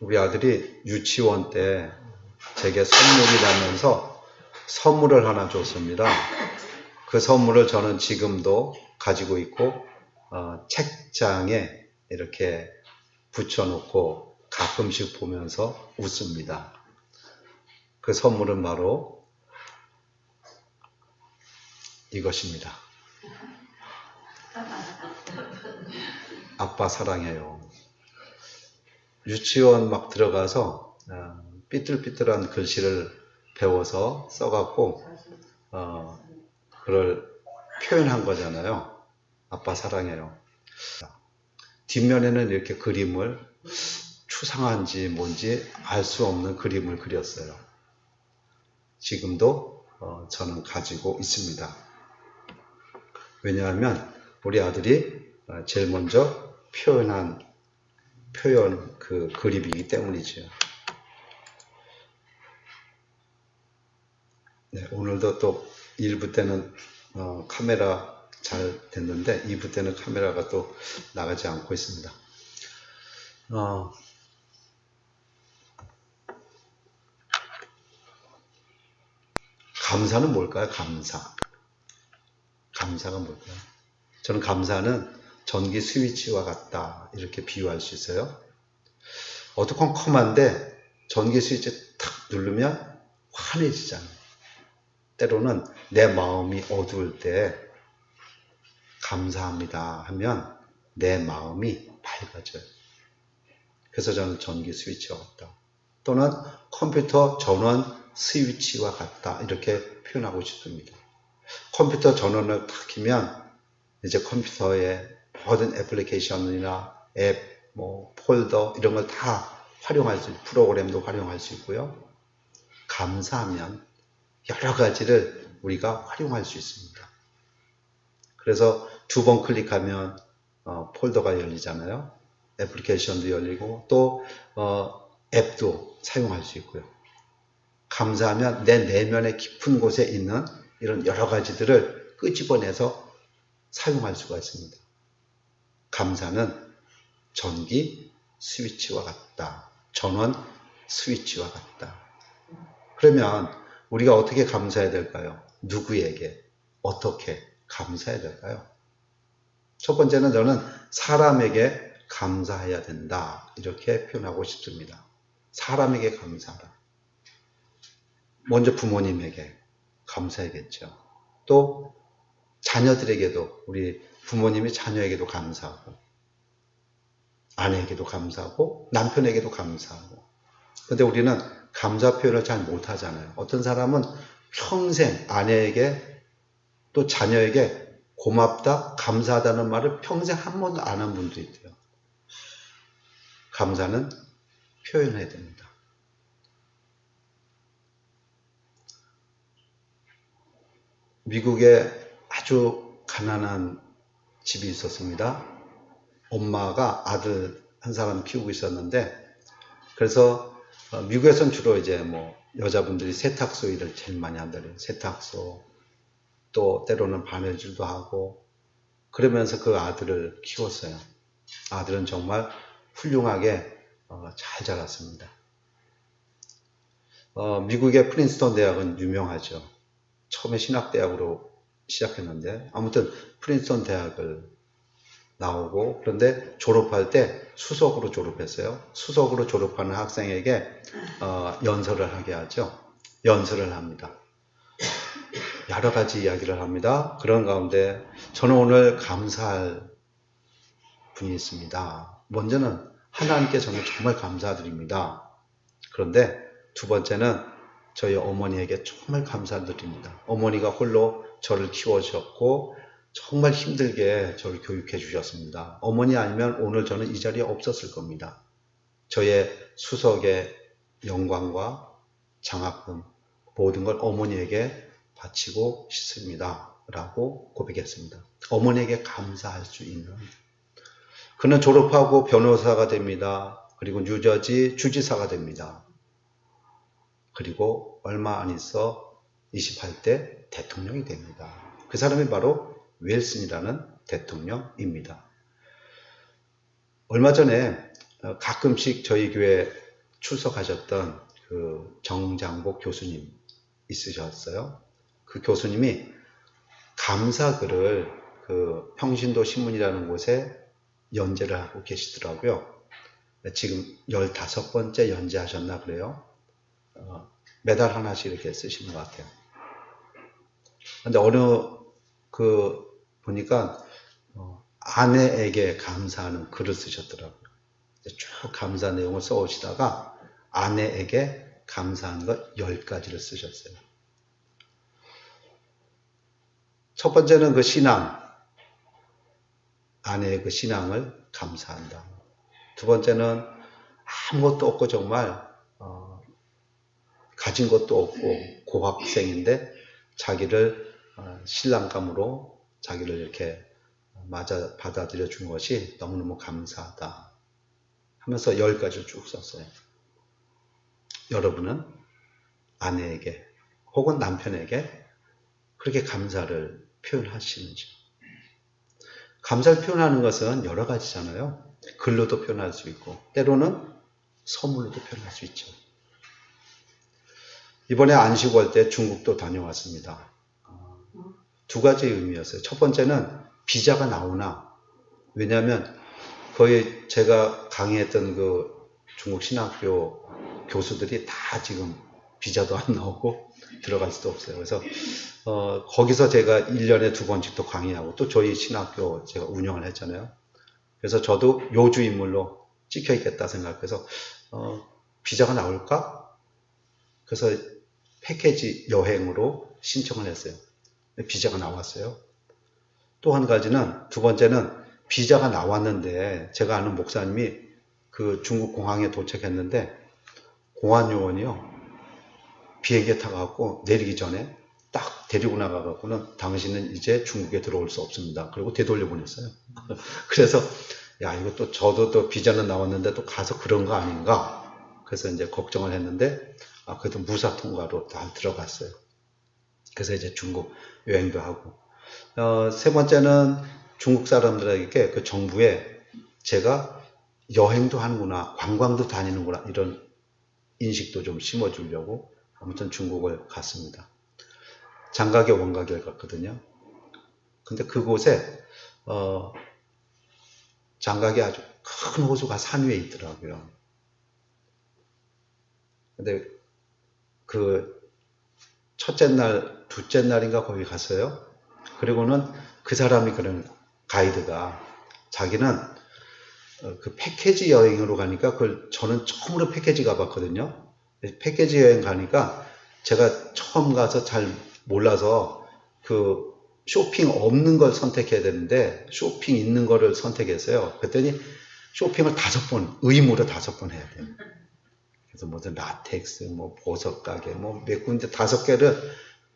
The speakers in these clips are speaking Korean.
우리 아들이 유치원 때 제게 선물이라면서 선물을 하나 줬습니다. 그 선물을 저는 지금도 가지고 있고 어, 책장에 이렇게 붙여놓고 가끔씩 보면서 웃습니다. 그 선물은 바로 이것입니다. 아빠 사랑해요. 유치원 막 들어가서 어, 삐뚤삐뚤한 글씨를 배워서 써갖고 어, 그걸 표현한 거잖아요. 아빠 사랑해요. 뒷면에는 이렇게 그림을 추상한지 뭔지 알 수 없는 그림을 그렸어요. 지금도 어, 저는 가지고 있습니다. 왜냐하면 우리 아들이 어, 제일 먼저 표현한 표현 그 그림이기 때문이죠. 네, 오늘도 또 1부 때는 어, 카메라 잘 됐는데 2부 때는 카메라가 또 나가지 않고 있습니다. 어, 감사는 뭘까요? 감사. 감사가 뭘까요? 저는 감사는 전기 스위치와 같다. 이렇게 비유할 수 있어요. 어두컴컴한데 전기 스위치 탁 누르면 환해지잖아요. 때로는 내 마음이 어두울 때 감사합니다 하면 내 마음이 밝아져요. 그래서 저는 전기 스위치와 같다. 또는 컴퓨터 전원 스위치와 같다. 이렇게 표현하고 싶습니다. 컴퓨터 전원을 탁 키면 이제 컴퓨터에 모든 애플리케이션이나 앱, 뭐 폴더 이런 걸 다 활용할 수, 프로그램도 활용할 수 있고요. 감사하면 여러 가지를 우리가 활용할 수 있습니다. 그래서 두 번 클릭하면 어, 폴더가 열리잖아요. 애플리케이션도 열리고 또 어, 앱도 사용할 수 있고요. 감사하면 내 내면의 깊은 곳에 있는 이런 여러 가지들을 끄집어내서 사용할 수가 있습니다. 감사는 전기 스위치와 같다. 전원 스위치와 같다. 그러면 우리가 어떻게 감사해야 될까요? 누구에게 어떻게 감사해야 될까요? 첫 번째는 저는 사람에게 감사해야 된다. 이렇게 표현하고 싶습니다. 사람에게 감사하라. 먼저 부모님에게 감사해야겠죠. 또 자녀들에게도 우리 부모님이 자녀에게도 감사하고 아내에게도 감사하고 남편에게도 감사하고 근데 우리는 감사 표현을 잘 못하잖아요. 어떤 사람은 평생 아내에게 또 자녀에게 고맙다, 감사하다는 말을 평생 한 번도 안 한 분도 있대요. 감사는 표현해야 됩니다. 미국에 아주 가난한 집이 있었습니다. 엄마가 아들 한 사람 키우고 있었는데, 그래서 어, 미국에서는 주로 이제 뭐 여자분들이 세탁소 일을 제일 많이 한다래요. 세탁소, 또 때로는 바느질도 하고, 그러면서 그 아들을 키웠어요. 아들은 정말 훌륭하게 어, 잘 자랐습니다. 어, 미국의 프린스턴 대학은 유명하죠. 처음에 신학대학으로 시작했는데 아무튼 프린스턴 대학을 나오고 그런데 졸업할 때 수석으로 졸업했어요. 수석으로 졸업하는 학생에게 어, 연설을 하게 하죠. 연설을 합니다. 여러 가지 이야기를 합니다. 그런 가운데 저는 오늘 감사할 분이 있습니다. 먼저는 하나님께 저는 정말 감사드립니다. 그런데 두 번째는 저희 어머니에게 정말 감사드립니다. 어머니가 홀로 저를 키워주셨고 정말 힘들게 저를 교육해 주셨습니다. 어머니 아니면 오늘 저는 이 자리에 없었을 겁니다. 저의 수석의 영광과 장학금 모든 걸 어머니에게 바치고 싶습니다. 라고 고백했습니다. 어머니에게 감사할 수 있는 그는 졸업하고 변호사가 됩니다. 그리고 뉴저지 주지사가 됩니다. 그리고 얼마 안 있어 28대 대통령이 됩니다. 그 사람이 바로 윌슨이라는 대통령입니다. 얼마 전에 어, 가끔씩 저희 교회 출석하셨던 그 정장복 교수님 있으셨어요. 그 교수님이 감사글을 그 평신도 신문이라는 곳에 연재를 하고 계시더라고요. 지금 15번째 연재하셨나 그래요. 어, 매달 하나씩 이렇게 쓰시는 것 같아요. 근데 어느 그 보니까 어, 아내에게 감사하는 글을 쓰셨더라고요. 쭉 감사 내용을 써오시다가 아내에게 감사한 것 10가지를 쓰셨어요. 첫 번째는 그 신앙, 아내의 그 신앙을 감사한다. 두 번째는 아무것도 없고 정말 어, 가진 것도 없고 고학생인데 자기를 어, 신랑감으로 자기를 이렇게 맞아 받아들여 준 것이 너무너무 감사하다 하면서 열 가지를 쭉 썼어요. 여러분은 아내에게 혹은 남편에게 그렇게 감사를 표현하시는지. 감사를 표현하는 것은 여러 가지잖아요. 글로도 표현할 수 있고, 때로는 선물로도 표현할 수 있죠. 이번에 안식 올때 중국도 다녀왔습니다. 두 가지 의미였어요. 첫 번째는 비자가 나오나, 왜냐하면 거의 제가 강의했던 그 중국 신학교 교수들이 다 지금 비자도 안 나오고 들어갈 수도 없어요. 그래서 어, 거기서 제가 1년에 두 번씩 또 강의하고 또 저희 신학교 제가 운영을 했잖아요. 그래서 저도 요주 인물로 찍혀 있겠다 생각해서 어, 비자가 나올까? 그래서 패키지 여행으로 신청을 했어요. 비자가 나왔어요. 또 한 가지는 두 번째는 비자가 나왔는데 제가 아는 목사님이 그 중국 공항에 도착했는데 공안 요원이요 비행기에 타갖고 내리기 전에 딱 데리고 나가갖고는 당신은 이제 중국에 들어올 수 없습니다. 그리고 되돌려 보냈어요. 그래서 야 이것도 저도 또 비자는 나왔는데 또 가서 그런 거 아닌가? 그래서 이제 걱정을 했는데 아 그래도 무사 통과로 다 들어갔어요. 그래서 이제 중국 여행도 하고 어, 세 번째는 중국 사람들에게 그 정부에 제가 여행도 하는구나 관광도 다니는구나 이런 인식도 좀 심어주려고 아무튼 중국을 갔습니다. 장가계 원가계를 갔거든요. 근데 그곳에 어, 장가계 아주 큰 호수가 산 위에 있더라고요. 근데 그 첫째 날, 둘째 날인가 거기 갔어요. 그리고는 그 사람이 그런 가이드가 자기는 어, 그 패키지 여행으로 가니까 그걸 저는 처음으로 패키지 가봤거든요. 패키지 여행 가니까 제가 처음 가서 잘 몰라서 그 쇼핑 없는 걸 선택해야 되는데 쇼핑 있는 거를 선택했어요. 그랬더니 쇼핑을 다섯 번, 의무로 다섯 번 해야 돼요. 그래서 무슨 라텍스, 뭐 보석 가게, 뭐 몇 군데 다섯 개를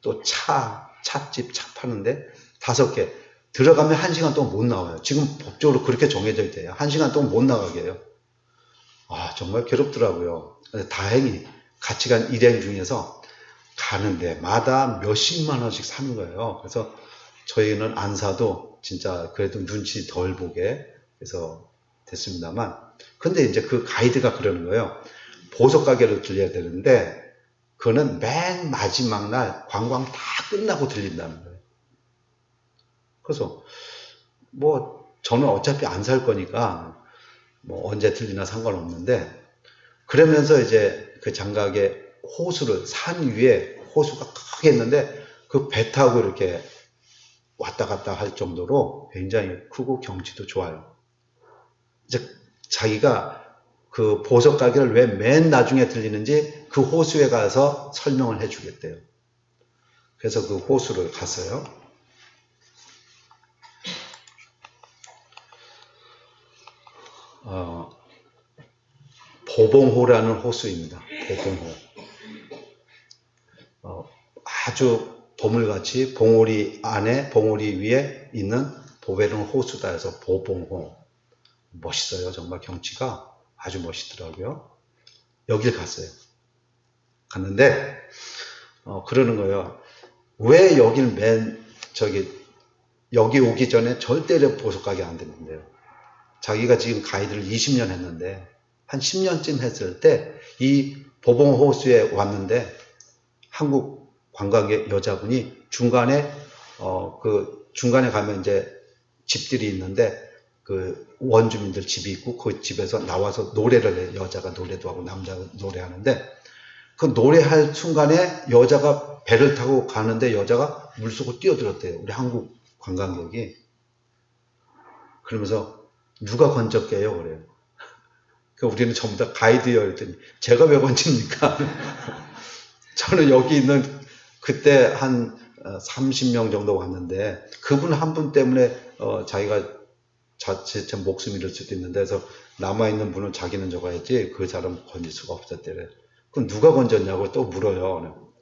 또 차, 찻집 차 파는데 다섯 개. 들어가면 한 시간 동안 못 나와요. 지금 법적으로 그렇게 정해져 있대요. 한 시간 동안 못 나가게 해요. 아, 정말 괴롭더라고요. 다행히 같이 간 일행 중에서 가는 데 마다 몇십만 원씩 사는 거예요. 그래서 저희는 안 사도 진짜 그래도 눈치 덜 보게 해서 됐습니다만. 근데 이제 그 가이드가 그러는 거예요. 보석 가게로 들려야 되는데 그거는 맨 마지막 날 관광 다 끝나고 들린다는 거예요. 그래서 뭐 저는 어차피 안 살 거니까 뭐 언제 들리나 상관없는데 그러면서 이제 그 장각의 호수를 산 위에 호수가 크게 있는데 그 배 타고 이렇게 왔다 갔다 할 정도로 굉장히 크고 경치도 좋아요. 이제 자기가 그 보석 가게를 왜 맨 나중에 들리는지 그 호수에 가서 설명을 해 주겠대요. 그래서 그 호수를 갔어요. 어, 보봉호라는 호수입니다. 보봉호. 어, 아주 보물같이 봉오리 안에 봉오리 위에 있는 보배른 호수다 해서 보봉호. 멋있어요. 정말 경치가 아주 멋있더라고요. 여길 갔어요. 갔는데 어, 그러는 거예요. 왜 여길 맨 저기 여기 오기 전에 절대로 보석 가게 안 됐는데요. 자기가 지금 가이드를 20년 했는데 한 10년쯤 했을 때 이 보봉 호수에 왔는데 한국 관광객 여자분이 중간에 어 그 중간에 가면 이제 집들이 있는데 그 원주민들 집이 있고 그 집에서 나와서 노래를 해 여자가 노래도 하고 남자가 노래하는데 그 노래할 순간에 여자가 배를 타고 가는데 여자가 물속으로 뛰어들었대요. 우리 한국 관광객이. 그러면서 누가 건졌게요? 그래요. 그 우리는 전부 다 가이드요. 그랬더니 제가 왜 건집니까? 저는 여기 있는 그때 한 30명 정도 왔는데 그분 한 분 때문에 어 자기가 자체 제 목숨 잃을 수도 있는데 그래서 남아있는 분은 자기는 저거 했지 그 사람 건질 수가 없었대래. 그럼 누가 건졌냐고 또 물어요.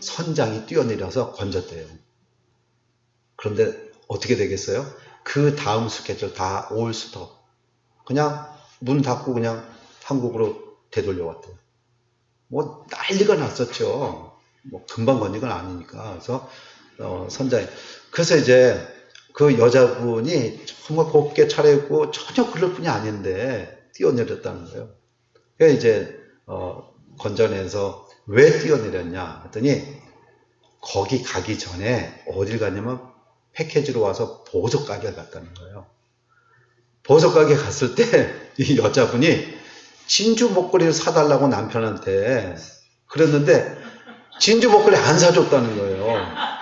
선장이 뛰어내려서 건졌대요. 그런데 어떻게 되겠어요? 그 다음 스케줄 다 올스터. 그냥 문 닫고 그냥 한국으로 되돌려 왔대요. 뭐 난리가 났었죠. 뭐 금방 건진 건 아니니까. 그래서 어, 선장이. 그래서 이제 그 여자분이 정말 곱게 차려입고 전혀 그럴 뿐이 아닌데 뛰어내렸다는 거예요. 그래서 이제 어, 건전해서 왜 뛰어내렸냐 했더니 거기 가기 전에 어딜 갔냐면 패키지로 와서 보석 가게를 갔다는 거예요. 보석 가게 갔을 때 이 여자분이 진주 목걸이를 사달라고 남편한테 그랬는데 진주 목걸이 안 사줬다는 거예요.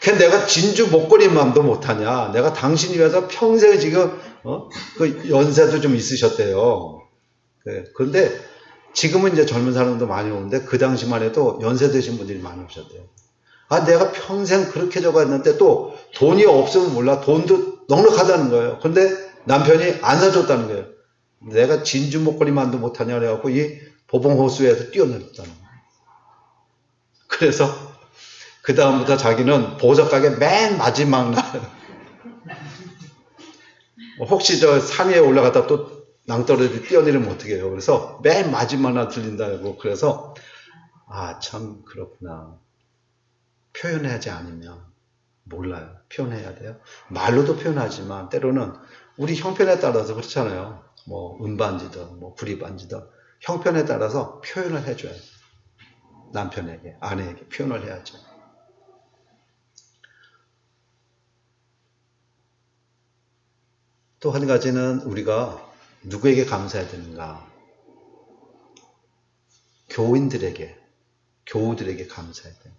그 내가 진주 목걸이만도 못하냐? 내가 당신 위해서 평생 지금 어? 그 연세도 좀 있으셨대요. 네. 그런데 지금은 이제 젊은 사람도 많이 오는데 그 당시만 해도 연세 드신 분들이 많이 오셨대요. 아, 내가 평생 그렇게 적었는데 또 돈이 없으면 몰라. 돈도 넉넉하다는 거예요. 근데 남편이 안 사줬다는 거예요. 내가 진주 목걸이만도 못하냐 그래갖고 이 보봉호수에서 뛰어내렸다는 거예요. 그래서 그 다음부터 자기는 보석 가게 맨 마지막 날 혹시 저 산 위에 올라갔다 또 낭떠러지 뛰어내리면 어떻게 해요? 그래서 맨 마지막 날 들린다고 그래서 아 참 그렇구나 표현하지 않으면 몰라요. 표현해야 돼요. 말로도 표현하지만 때로는 우리 형편에 따라서 그렇잖아요. 뭐 음반지든 뭐 구리반지든 형편에 따라서 표현을 해줘야 돼요. 남편에게 아내에게 표현을 해야죠. 또 한 가지는 우리가 누구에게 감사해야 되는가? 교인들에게, 교우들에게 감사해야 돼요.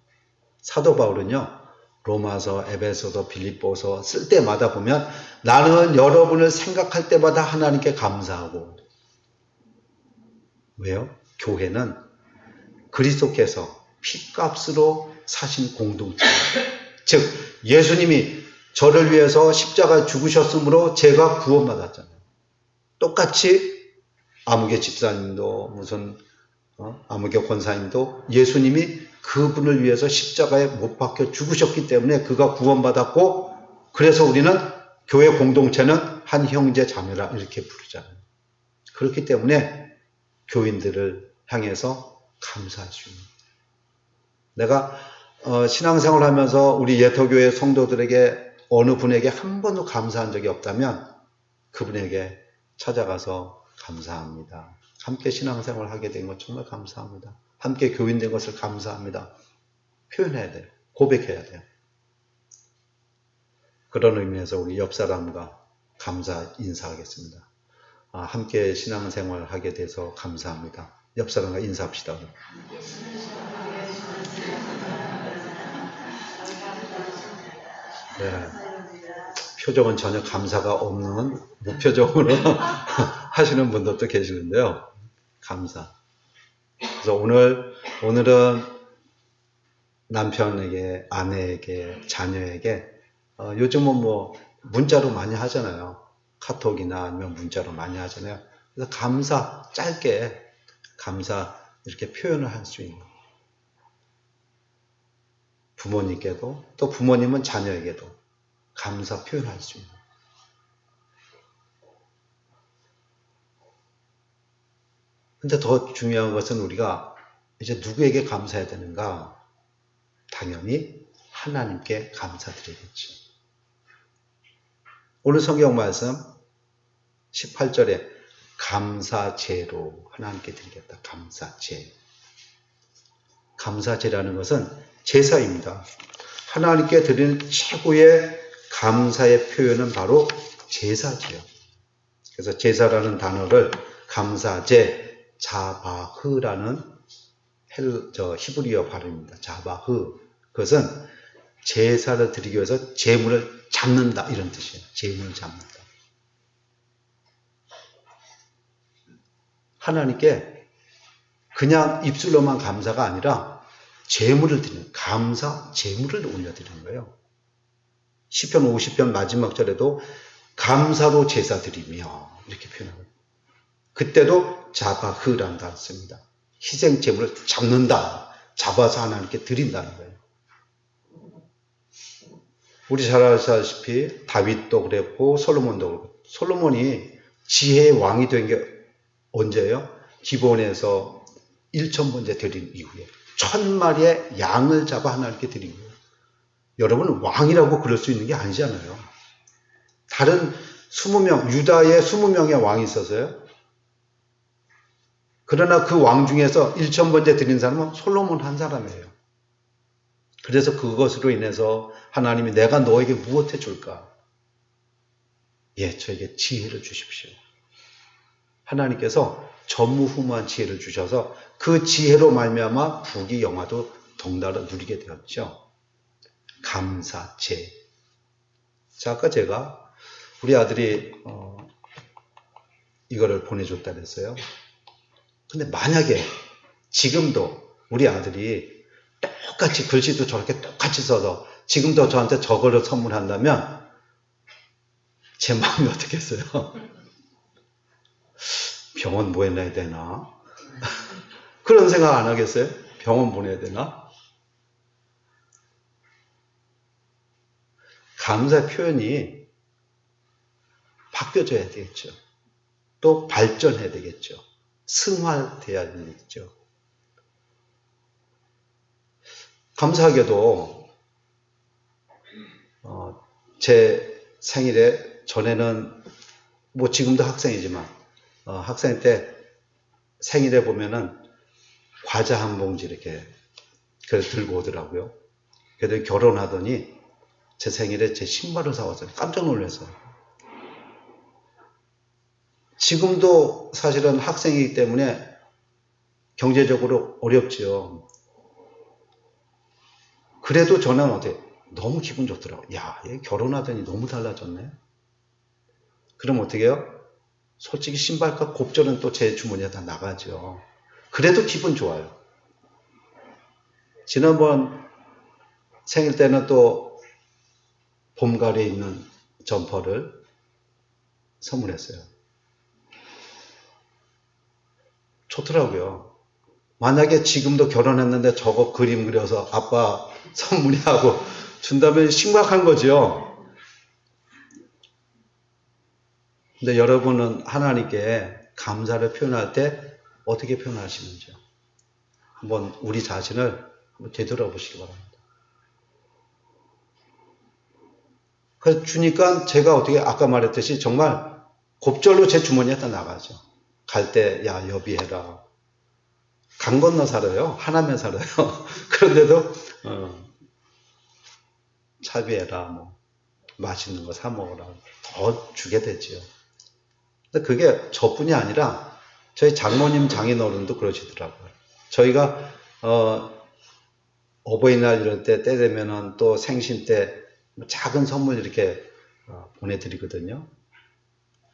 사도 바울은요, 로마서, 에베소서, 빌립보서 쓸 때마다 보면 나는 여러분을 생각할 때마다 하나님께 감사하고 왜요? 교회는 그리스도께서 피값으로 사신 공동체. 즉 예수님이 저를 위해서 십자가 죽으셨으므로 제가 구원받았잖아요. 똑같이 아무개 집사님도 무슨 어? 아무개 권사님도 예수님이 그분을 위해서 십자가에 못 박혀 죽으셨기 때문에 그가 구원받았고 그래서 우리는 교회 공동체는 한 형제 자매라 이렇게 부르잖아요. 그렇기 때문에 교인들을 향해서 감사할 수 있는 내가 어, 신앙생활 하면서 우리 예터교회 성도들에게 어느 분에게 한 번도 감사한 적이 없다면 그분에게 찾아가서 감사합니다. 함께 신앙생활 하게 된 것 정말 감사합니다. 함께 교인 된 것을 감사합니다. 표현해야 돼요. 고백해야 돼요. 그런 의미에서 우리 옆 사람과 감사 인사하겠습니다. 아, 함께 신앙생활 하게 돼서 감사합니다. 옆 사람과 인사합시다. 네. 표정은 전혀 감사가 없는 무표정으로 하시는 분들도 계시는데요. 감사. 그래서 오늘, 오늘은 남편에게, 아내에게, 자녀에게, 어, 요즘은 뭐 문자로 많이 하잖아요. 카톡이나 아니면 문자로 많이 하잖아요. 그래서 감사, 짧게 감사 이렇게 표현을 할 수 있는. 부모님께도 또 부모님은 자녀에게도 감사 표현할 수 있는. 근데 더 중요한 것은 우리가 이제 누구에게 감사해야 되는가? 당연히 하나님께 감사드리겠죠. 오늘 성경 말씀 18절에 감사제로 하나님께 드리겠다. 감사제. 감사제라는 것은 제사입니다. 하나님께 드리는 최고의 감사의 표현은 바로 제사지요. 그래서 제사라는 단어를 감사제, 자바흐라는 헬, 저 히브리어 발음입니다. 자바흐. 그것은 제사를 드리기 위해서 제물을 잡는다 이런 뜻이에요. 제물을 잡는다. 하나님께 그냥 입술로만 감사가 아니라 제물을 드리는 감사 제물을 올려드리는 거예요. 시편 50편 마지막 절에도 감사로 제사 드리며 이렇게 표현하고 그때도 자바흐란다 씁니다. 희생 제물을 잡는다. 잡아서 하나님께 드린다는 거예요. 우리 잘 아시다시피 다윗도 그랬고 솔로몬도 그랬고 솔로몬이 지혜의 왕이 된 게 언제예요? 기본에서 1천번째 드린 이후에 천 마리의 양을 잡아 하나님께 드린 거예요. 여러분 왕이라고 그럴 수 있는 게 아니잖아요. 다른 20명, 유다에 20명의 왕이 있었어요. 그러나 그 왕 중에서 1천번째 드린 사람은 솔로몬 한 사람이에요. 그래서 그것으로 인해서 하나님이 내가 너에게 무엇해 줄까? 예, 저에게 지혜를 주십시오. 하나님께서 전무후무한 지혜를 주셔서 그 지혜로 말미암아 부귀 영화도 덩달아 누리게 되었죠. 감사제. 자, 아까 제가 우리 아들이 어, 이거를 보내줬다 그랬어요. 근데 만약에 지금도 우리 아들이 똑같이 글씨도 저렇게 똑같이 써서 지금도 저한테 저거를 선물한다면 제 마음이 어떻겠어요? 병원 보내야 되나? 그런 생각 안 하겠어요? 병원 보내야 되나? 감사 표현이 바뀌어져야 되겠죠. 또 발전해야 되겠죠. 승화돼야 되겠죠. 감사하게도 어, 제 생일에 전에는 뭐 지금도 학생이지만 어, 학생 때 생일에 보면은 과자 한 봉지 이렇게 그래서 들고 오더라고요. 그래도 결혼하더니 제 생일에 제 신발을 사왔어요. 깜짝 놀랐어요. 지금도 사실은 학생이기 때문에 경제적으로 어렵지요. 그래도 저는 어때? 너무 기분 좋더라고요. 야, 얘 결혼하더니 너무 달라졌네. 그럼 어떻게 해요? 솔직히 신발과 곱절은 또 제 주머니에 다 나가죠. 그래도 기분 좋아요. 지난번 생일 때는 또 봄가리에 있는 점퍼를 선물했어요. 좋더라고요. 만약에 지금도 결혼했는데 저거 그림 그려서 아빠 선물이하고 준다면 심각한 거죠. 근데 여러분은 하나님께 감사를 표현할 때 어떻게 표현하시는지요? 한번 우리 자신을 한번 되돌아보시기 바랍니다. 그래서 주니까 제가 어떻게 아까 말했듯이 정말 곱절로 제 주머니에 다 나가죠. 갈 때 야 여비해라. 강 건너 살아요. 하나면 살아요. 그런데도 어, 차비해라. 뭐 맛있는 거 사 먹어라. 더 주게 되지요. 근데 그게 저뿐이 아니라 저희 장모님 장인어른도 그러시더라고요. 저희가 어, 어버이날 이럴 때때 되면은 또 생신 때 작은 선물 이렇게 어, 보내드리거든요.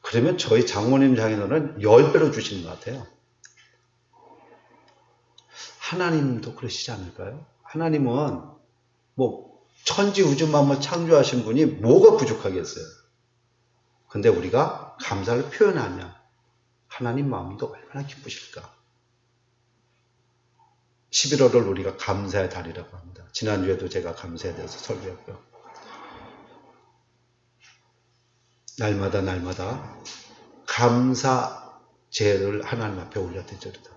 그러면 저희 장모님 장인어른 10배로 주시는 것 같아요. 하나님도 그러시지 않을까요? 하나님은 뭐 천지 우주 만물 창조하신 분이 뭐가 부족하겠어요? 근데 우리가 감사를 표현하면 하나님 마음도 얼마나 기쁘실까? 11월을 우리가 감사의 달이라고 합니다. 지난주에도 제가 감사에 대해서 설교했고요. 날마다 날마다 감사 제를 하나님 앞에 올려드리다.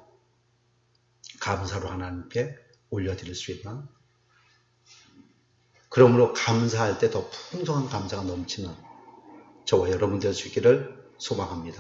감사로 하나님께 올려드릴 수 있는 그러므로 감사할 때 더 풍성한 감사가 넘치는 저와 여러분 될 수 있기를 소망합니다.